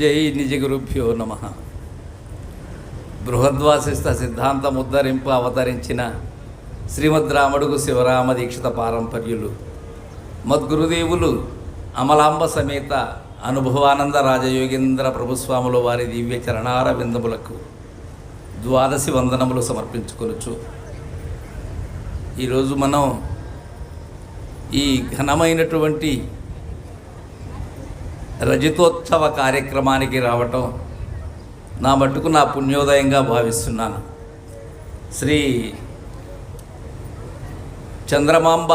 జై నిజ గురుభ్యో నమ. బృహద్వాసిష్ట సిద్ధాంతం ఉద్ధరింపు అవతరించిన శ్రీమద్ రాముడుగు శివరామ దీక్షిత పారంపర్యులు మద్గురుదేవులు అమలాంబ సమేత అనుభవానంద రాజయోగేంద్ర ప్రభుస్వాముల వారి దివ్య చరణార విందములకు ద్వాదశి వందనములు సమర్పించుకొనొచ్చు ఈరోజు మనం ఈ ఘనమైనటువంటి రజతోత్సవ కార్యక్రమానికి రావటం నా మట్టుకు నా పుణ్యోదయంగా భావిస్తున్నాను. శ్రీ చంద్రమాంబ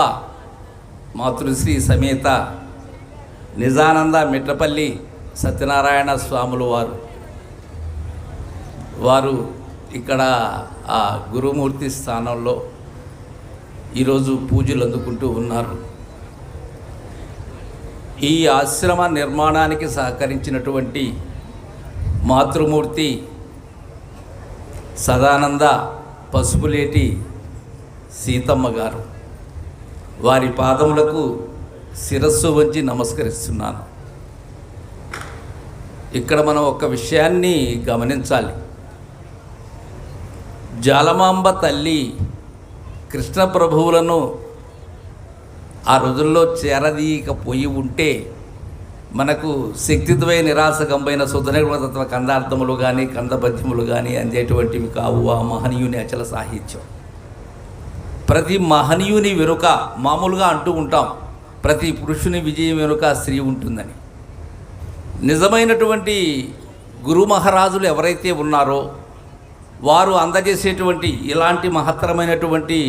మాతృశ్రీ సమేత నిజానంద మిట్లపల్లి సత్యనారాయణ స్వాములు వారు. వారు ఇక్కడ ఆ గురుమూర్తి స్థానంలో ఈరోజు పూజలు అందుకుంటూ ఉన్నారు. ఈ ఆశ్రమ నిర్మాణానికి సహకరించినటువంటి మాతృమూర్తి సదానంద పసుపులేటి సీతమ్మ గారు. వారి పాదములకు శిరస్సు వంచి నమస్కరిస్తున్నాను. ఇక్కడ మనం ఒక విషయాన్ని గమనించాలి. జాలమాంబ తల్లి కృష్ణ ప్రభువులను ఆ రోజుల్లో చేరదీయకపోయి ఉంటే మనకు శక్తిద్వయ నిరాశకంపైన సుధనిర్మతత్వ కందార్థములు కానీ కందపద్యములు కానీ అందేటువంటివి కావు ఆ మహనీయుని అచల సాహిత్యం. ప్రతి మహనీయుని వెనుక మామూలుగా అంటూ ఉంటాం ప్రతి పురుషుని విజయం వెనుక స్త్రీ ఉంటుందని. నిజమైనటువంటి గురు మహారాజులు ఎవరైతే ఉన్నారో వారు అందజేసేటువంటి ఇలాంటి మహత్తరమైనటువంటి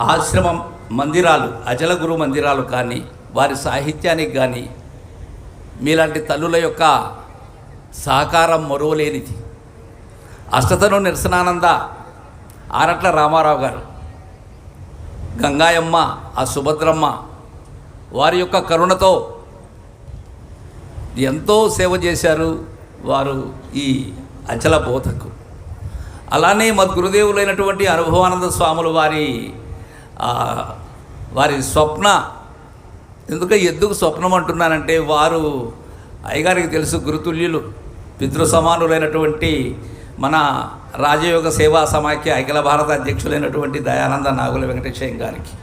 ఆశ్రమం మందిరాలు అచల గురు మందిరాలు కానీ వారి సాహిత్యానికి కానీ మీలాంటి తల్లుల యొక్క సహకారం మరువలేనిది. అష్టతను నిరసనానంద ఆరట్ల రామారావు గారు గంగాయమ్మ ఆ సుభద్రమ్మ వారి యొక్క కరుణతో ఎంతో సేవ చేశారు వారు ఈ అచల బోధకు. అలానే మద్గురుదేవులైనటువంటి అనుభవానంద స్వాములు వారి వారి స్వప్న. ఎందుకు ఎందుకు స్వప్నం అంటున్నానంటే వారు అయ్యగారికి తెలుసు గురుతుల్యులు పితృ సమానులైనటువంటి మన రాజయోగ సేవా సమాఖ్య అఖిల భారత అధ్యక్షులైనటువంటి దయానంద నాగుల వెంకటేశయ్య గారికి.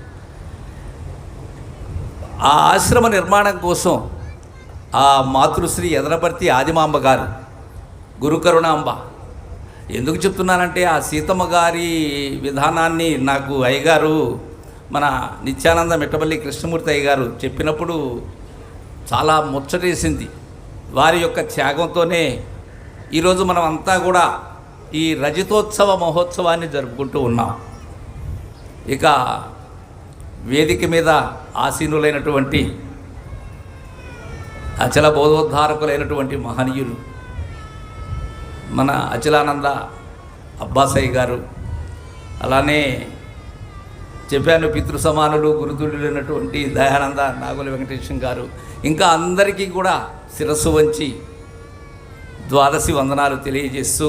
ఆ ఆశ్రమ నిర్మాణం కోసం ఆ మాతృశ్రీ ఎదనపర్తి ఆదిమాంబ గారు గురుకరుణాంబ ఎందుకు చెప్తున్నానంటే ఆ సీతమ్మ గారి విధానాన్ని నాకు అయ్యగారు మన నిత్యానంద మెట్టబల్లి కృష్ణమూర్తి అయ్య గారు చెప్పినప్పుడు చాలా ముచ్చటేసింది. వారి యొక్క త్యాగంతోనే ఈరోజు మనం అంతా కూడా ఈ రజతోత్సవ మహోత్సవాన్ని జరుపుకుంటూ ఉన్నాం. ఇక వేదిక మీద ఆసీనులైనటువంటి అచల బోధోద్ధారకులైనటువంటి మహనీయులు మన అచలానంద అబ్బాసయ్య గారు అలానే చెప్పాను పితృ సమానులు గురుతులైనటువంటి దయానంద నాగుల వెంకటేశం గారు. ఇంకా అందరికీ కూడా శిరస్సు వంచి ద్వాదశి వందనాలు తెలియజేస్తూ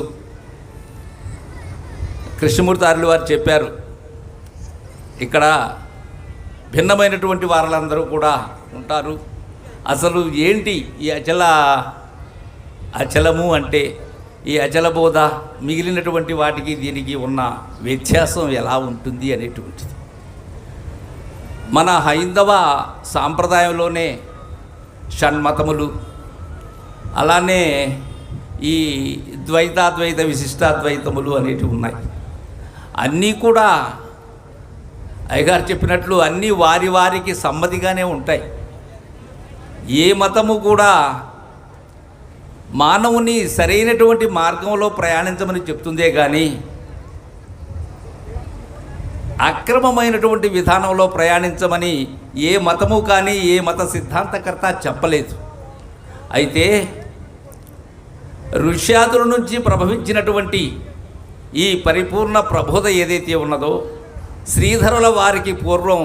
కృష్ణమూర్తి ఆరులు వారు చెప్పారు. ఇక్కడ భిన్నమైనటువంటి వారందరూ కూడా ఉంటారు. అసలు ఏంటి ఈ అచల అచలము అంటే ఈ అచల బోధ మిగిలినటువంటి వాటికి దీనికి ఉన్న వ్యత్యాసం ఎలా ఉంటుంది అనేటువంటిది. మన హైందవ సాంప్రదాయంలోనే షణ్మతములు అలానే ఈ ద్వైతాద్వైత విశిష్టాద్వైతములు అనేటివి ఉన్నాయి. అన్నీ కూడా అయ్యగారు చెప్పినట్లు అన్నీ వారి వారికి సమ్మతిగానే ఉంటాయి. ఏ మతము కూడా మానవుని సరైనటువంటి మార్గంలో ప్రయాణించమని చెప్తుందే కానీ అక్రమమైనటువంటి విధానంలో ప్రయాణించమని ఏ మతము కానీ ఏ మత సిద్ధాంతకర్త చెప్పలేదు. అయితే ఋష్యాదుల నుంచి ప్రభవించినటువంటి ఈ పరిపూర్ణ ప్రబోధ ఏదైతే ఉన్నదో శ్రీధరుల వారికి పూర్వం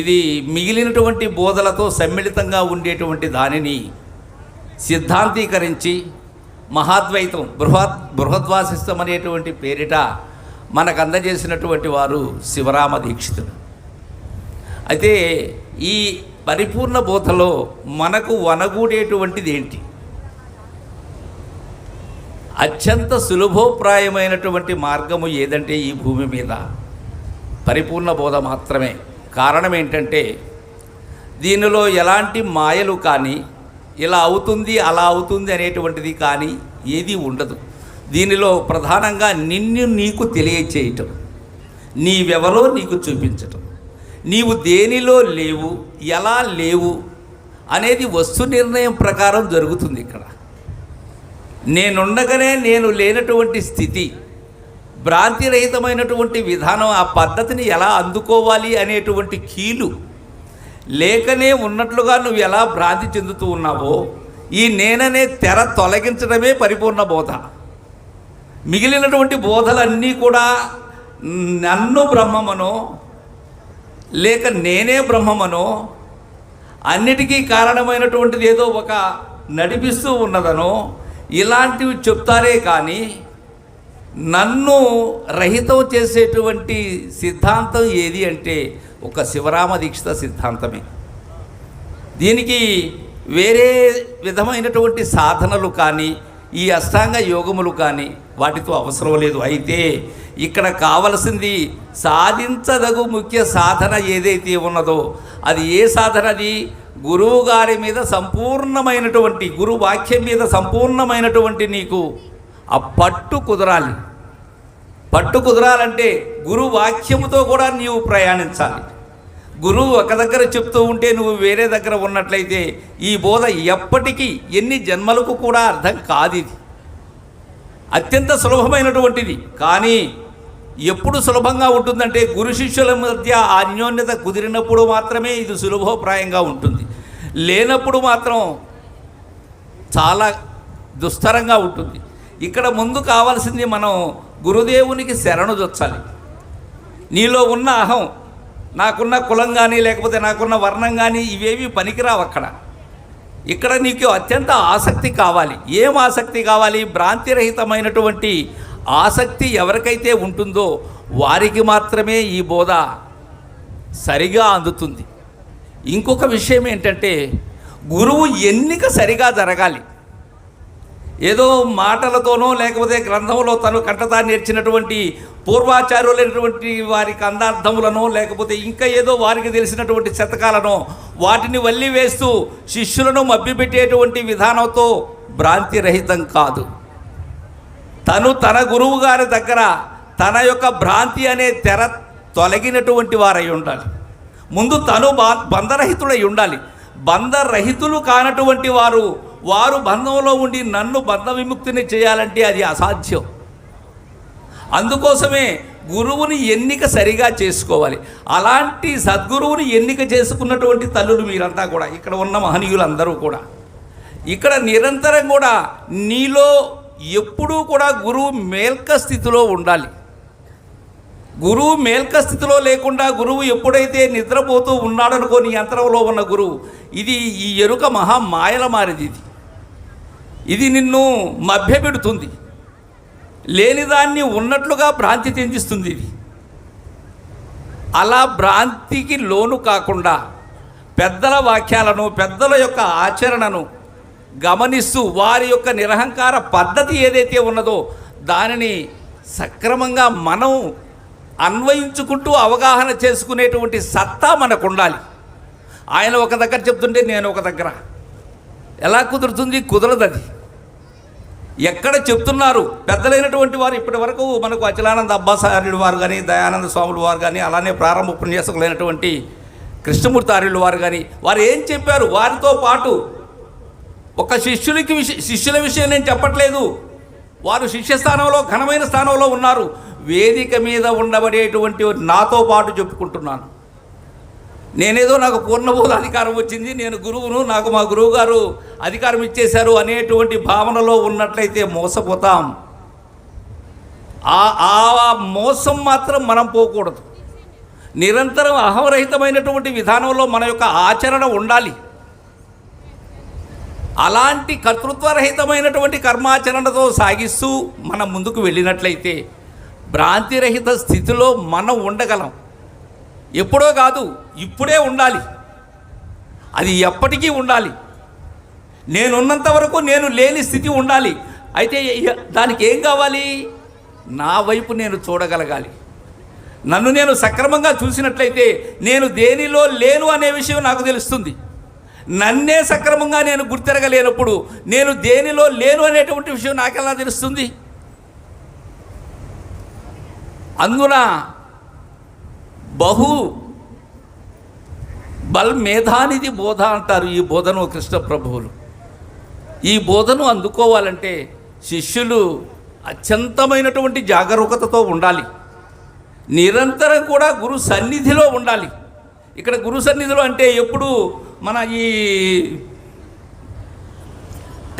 ఇది మిగిలినటువంటి బోధలతో సమ్మిళితంగా ఉండేటువంటి దానిని సిద్ధాంతీకరించి మహాద్వైతం బృహత్ బృహద్వాసిస్తం అనేటువంటి పేరిట మనకు అందజేసినటువంటి వారు శివరామ దీక్షితులు. అయితే ఈ పరిపూర్ణ బోధలో మనకు వనగూడేటువంటిది ఏంటి? అత్యంత సులభోప్రాయమైనటువంటి మార్గము ఏదంటే ఈ భూమి మీద? పరిపూర్ణ బోధ మాత్రమే. కారణం ఏంటంటే దీనిలో ఎలాంటి మాయలు కానీ ఇలా అవుతుంది అలా అవుతుంది అనేటువంటిది కానీ ఏది ఉండదు. దీనిలో ప్రధానంగా నిన్ను నీకు తెలియచేయటం. నీవెవరో నీకు చూపించటం. నీవు దేనిలో లేవు ఎలా లేవు అనేది వస్తు నిర్ణయం ప్రకారం జరుగుతుంది ఇక్కడ. నేనుండగానే నేను లేనటువంటి స్థితి భ్రాంతిరహితమైనటువంటి విధానం ఆ పద్ధతిని ఎలా అందుకోవాలి అనేటువంటి కీలు లేకనే ఉన్నట్లుగా నువ్వు ఎలా భ్రాంతి చెందుతూ ఉన్నావో ఈ నేననే తెర తొలగించడమే పరిపూర్ణ బోధ. మిగిలినటువంటి బోధలన్నీ కూడా నన్ను బ్రహ్మమనో లేక నేనే బ్రహ్మమనో అన్నిటికీ కారణమైనటువంటిది ఏదో ఒక నడిపిస్తూ ఉన్నదనో ఇలాంటివి చెప్తారే కానీ నన్ను రహితం చేసేటువంటి సిద్ధాంతం ఏది అంటే ఒక శివరామ దీక్షిత సిద్ధాంతమే. దీనికి వేరే విధమైనటువంటి సాధనలు కానీ ఈ అష్టాంగ యోగములు కానీ వాటితో అవసరం లేదు. అయితే ఇక్కడ కావలసింది సాధించదగు ముఖ్య సాధన ఏదైతే ఉన్నదో అది ఏ సాధన అది? గురువు గారి మీద సంపూర్ణమైనటువంటి గురు వాక్యం మీద సంపూర్ణమైనటువంటి నీకు ఆ పట్టు కుదరాలి. పట్టు కుదరాలంటే గురు వాక్యముతో కూడా నీవు ప్రయాణించాలి. గురువు ఒక దగ్గర చెప్తూ ఉంటే నువ్వు వేరే దగ్గర ఉన్నట్లయితే ఈ బోధ ఎప్పటికీ ఎన్ని జన్మలకు కూడా అర్థం కాదు ఇది అత్యంత సులభమైనటువంటిది. కానీ ఎప్పుడు సులభంగా ఉంటుందంటే గురు శిష్యుల మధ్య అన్యోన్యత కుదిరినప్పుడు మాత్రమే ఇది సులభప్రాయంగా ఉంటుంది. లేనప్పుడు మాత్రం చాలా దుస్తరంగా ఉంటుంది. ఇక్కడ ముందు కావాల్సింది మనం గురుదేవునికి శరణు దొచ్చాలి నీలో ఉన్న అహం నాకున్న కులం కానీ లేకపోతే నాకున్న వర్ణం కానీ ఇవేవి పనికిరావు అక్కడ. ఇక్కడ నీకు అత్యంత ఆసక్తి కావాలి. ఏం ఆసక్తి కావాలి? భ్రాంతిరహితమైనటువంటి ఆసక్తి ఎవరికైతే ఉంటుందో వారికి మాత్రమే ఈ బోధ సరిగా అందుతుంది. ఇంకొక విషయం ఏంటంటే గురువు ఎన్నిక సరిగా జరగాలి. ఏదో మాటలతోనో లేకపోతే గ్రంథంలో తను కంటతా నేర్చినటువంటి పూర్వాచార్యులైనటువంటి వారి కందార్థములను లేకపోతే ఇంకా ఏదో వారికి తెలిసినటువంటి శతకాలను వాటిని వల్లి వేస్తూ శిష్యులను మభ్యపెట్టేటువంటి విధానంతో భ్రాంతిరహితం కాదు. తను తన గురువు గారి దగ్గర తన యొక్క భ్రాంతి అనే తెర తొలగినటువంటి వారై ఉండాలి. ముందు తను బా బంధరహితుడై ఉండాలి. బంధరహితులు కానటువంటి వారు వారు బంధంలో ఉండి నన్ను బంధ విముక్తిని చేయాలంటే అది అసాధ్యం. అందుకోసమే గురువుని ఎన్నిక సరిగా చేసుకోవాలి. అలాంటి సద్గురువుని ఎన్నిక చేసుకున్నటువంటి తల్లులు మీరంతా కూడా ఇక్కడ ఉన్న మహనీయులందరూ కూడా. ఇక్కడ నిరంతరం కూడా నీలో ఎప్పుడూ కూడా గురువు మేల్క స్థితిలో ఉండాలి. గురువు మేల్క స్థితిలో లేకుండా గురువు ఎప్పుడైతే నిద్రపోతూ ఉన్నాడనుకో నీ యంత్రంలో ఉన్న గురువు. ఇది ఈ ఎరుక మహా మాయల మారిది ఇది. ఇది నిన్ను మభ్యపెడుతుంది. లేనిదాన్ని ఉన్నట్లుగా భ్రాంతి చెందిస్తుంది ఇది. అలా భ్రాంతికి లోను కాకుండా పెద్దల వాక్యాలను పెద్దల యొక్క ఆచరణను గమనిస్తూ వారి యొక్క నిరహంకార పద్ధతి ఏదైతే ఉన్నదో దానిని సక్రమంగా మనం అన్వయించుకుంటూ అవగాహన చేసుకునేటువంటి సత్తా మనకు ఉండాలి ఆయన ఒక దగ్గర చెప్తుంటే నేను ఒక దగ్గర. ఎలా కుదురుతుంది? కుదరదు అది ఎక్కడ చెప్తున్నారు? పెద్దలైనటువంటి వారు ఇప్పటి వరకు మనకు అచలానంద అబ్బాసార్యుడు వారు కానీ దయానంద స్వాములు వారు కానీ అలానే ప్రారంభ ఉపన్యాసకులైనటువంటి కృష్ణమూర్తి ఆర్యులు వారు కానీ వారు ఏం చెప్పారు? వారితో పాటు ఒక శిష్యునికి విష శిష్యుల విషయం నేను చెప్పట్లేదు. వారు శిష్య స్థానంలో ఘనమైన స్థానంలో ఉన్నారు. వేదిక మీద ఉండబడేటువంటి నాతో పాటు చెప్పుకుంటున్నాను. నేనేదో నాకు పూర్ణబోధ అధికారం వచ్చింది నేను గురువును నాకు మా గురువు గారు అధికారం ఇచ్చేశారు అనేటువంటి భావనలో ఉన్నట్లయితే మోసపోతాం. ఆ ఆ మోసం మాత్రం మనం పోకూడదు. నిరంతరం అహంరహితమైనటువంటి విధానంలో మన యొక్క ఆచరణ ఉండాలి. అలాంటి కర్తృత్వరహితమైనటువంటి కర్మాచరణతో సాగిస్తూ మనం ముందుకు వెళ్ళినట్లయితే భ్రాంతిరహిత స్థితిలో మనం ఉండగలం. ఎప్పుడో కాదు ఇప్పుడే ఉండాలి. అది ఎప్పటికీ ఉండాలి. నేనున్నంత వరకు నేను లేని స్థితి ఉండాలి. అయితే దానికి ఏం కావాలి? నా వైపు నేను చూడగలగాలి. నన్ను నేను సక్రమంగా చూసినట్లయితే నేను దేనిలో లేను అనే విషయం నాకు తెలుస్తుంది. నన్నే సక్రమంగా నేను గుర్తిరగలేనప్పుడు నేను దేనిలో లేను అనేటువంటి విషయం నాకెలా తెలుస్తుంది? అందున బహు బల్ మేధానిది బోధ అంటారు ఈ బోధను కృష్ణ ప్రభువులు. ఈ బోధను అందుకోవాలంటే శిష్యులు అత్యంతమైనటువంటి జాగరూకతతో ఉండాలి. నిరంతరం కూడా గురు సన్నిధిలో ఉండాలి. ఇక్కడ గురు సన్నిధిలో అంటే ఎప్పుడు మన ఈ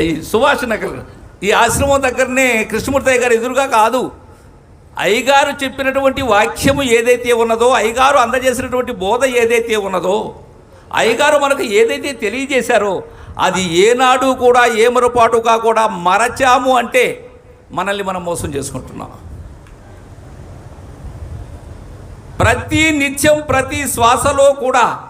ఈ సుభాష్ నగర్ ఈ ఆశ్రమం దగ్గరనే కృష్ణమూర్తి గారు ఎదురుగా కాదు. అయ్యగారు చెప్పినటువంటి వాక్యము ఏదైతే ఉన్నదో అయ్యగారు అందజేసినటువంటి బోధ ఏదైతే ఉన్నదో అయ్యగారు మనకు ఏదైతే తెలియజేశారో అది ఏనాడు కూడా ఏ మరుపాటుగా కూడా మరచాము అంటే మనల్ని మనం మోసం చేసుకుంటున్నాం. ప్రతి నిత్యం ప్రతి శ్వాసలో కూడా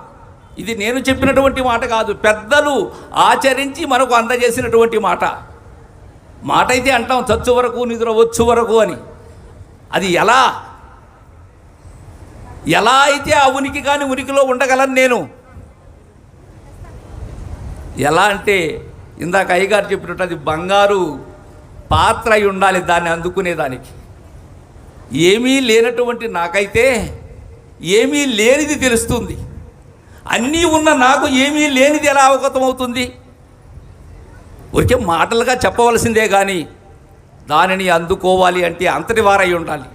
ఇది నేను చెప్పినటువంటి మాట కాదు. పెద్దలు ఆచరించి మనకు అందజేసినటువంటి మాట. మాట అయితే అంటాం చచ్చు వరకు నిద్ర వచ్చు వరకు అని. అది ఎలా? ఎలా అయితే ఆ ఉనికి కానీ ఉనికిలో ఉండగలను నేను? ఎలా అంటే ఇందాక అయ్యగారు చెప్పినట్టు అది బంగారు పాత్ర అయి ఉండాలి దాన్ని అందుకునేదానికి. ఏమీ లేనటువంటి నాకైతే ఏమీ లేనిది తెలుస్తుంది. అన్నీ ఉన్న నాకు ఏమీ లేనిది ఎలా అవగతమవుతుంది? ఒకే మాటలుగా చెప్పవలసిందే కానీ దానిని అందుకోవాలి అంటే అంతటి వారై ఉండాలి.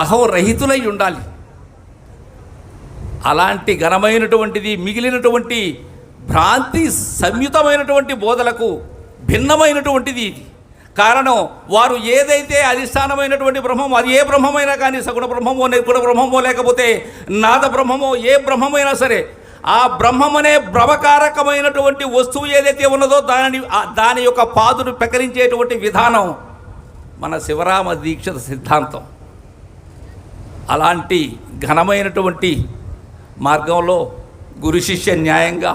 అహం రహితులై ఉండాలి. అలాంటి ఘనమైనటువంటిది మిగిలినటువంటి భ్రాంతి సంయుతమైనటువంటి బోధలకు భిన్నమైనటువంటిది ఇది. కారణం వారు ఏదైతే అధిష్టానమైనటువంటి బ్రహ్మం అది ఏ బ్రహ్మమైనా కానీ సగుణ బ్రహ్మమో నిర్గుణ బ్రహ్మమో లేకపోతే నాద బ్రహ్మమో ఏ బ్రహ్మమైనా సరే ఆ బ్రహ్మమనే భ్రమకారకమైనటువంటి వస్తువు ఏదైతే ఉన్నదో దాని దాని యొక్క పాదును పెకరించేటువంటి విధానం మన శివరామ దీక్షిత సిద్ధాంతం. అలాంటి ఘనమైనటువంటి మార్గంలో గురు శిష్య న్యాయంగా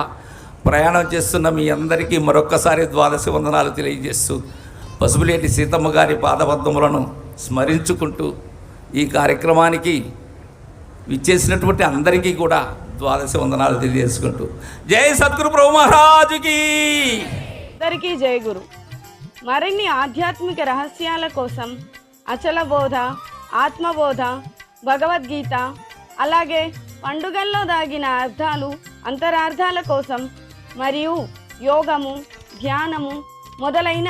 ప్రయాణం చేస్తున్న మీ అందరికీ మరొక్కసారి ద్వాదశి వందనాలు తెలియజేస్తూ పసుపులేటి సీతమ్మ గారి పాదపద్మములను స్మరించుకుంటూ ఈ కార్యక్రమానికి విచ్చేసినటువంటి అందరికీ కూడా ద్వాదశి వందనాలు తెలియజేసుకుంటూ. జై సద్గురు ప్రభు మహారాజుకి! అందరికీ జయ గురు. మరిన్ని ఆధ్యాత్మిక రహస్యాల కోసం అచల బోధ ఆత్మబోధ భగవద్గీత అలాగే పండుగల్లో దాగిన అర్థాలు అంతరార్థాల కోసం మరియు యోగము ధ్యానము మొదలైన